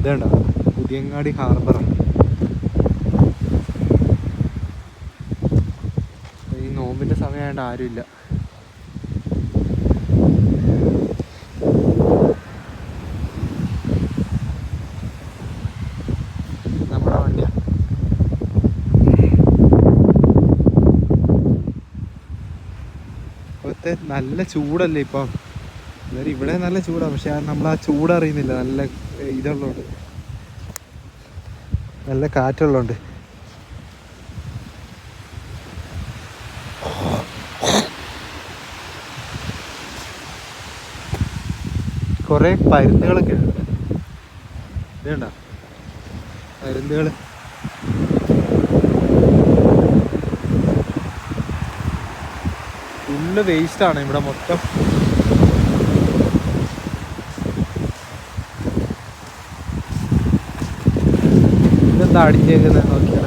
ഇതേണ്ട. പുതിയങ്ങാടി ഹാർബറാണ് ഈ നോമ്പിന്റെ സമയമായിട്ട് ആരുമില്ല നല്ല ചൂടല്ലേ ഇപ്പം. എന്നാലും ഇവിടെ നല്ല ചൂടാണ് പക്ഷെ നമ്മൾ ആ ചൂട് അറിയുന്നില്ല നല്ല ഇതുള്ളതുകൊണ്ട് നല്ല കാറ്റുള്ളതുകൊണ്ട് കുറേ പരുന്നുകളൊക്കെ ഉണ്ട്. ഇതുണ്ട പരുന്നുകൾ ഫുള്ള് വേസ്റ്റാണ് ഇവിടെ മൊത്തം. ഇതെന്താ അടിച്ചേക്കുന്നത് നോക്കിയ.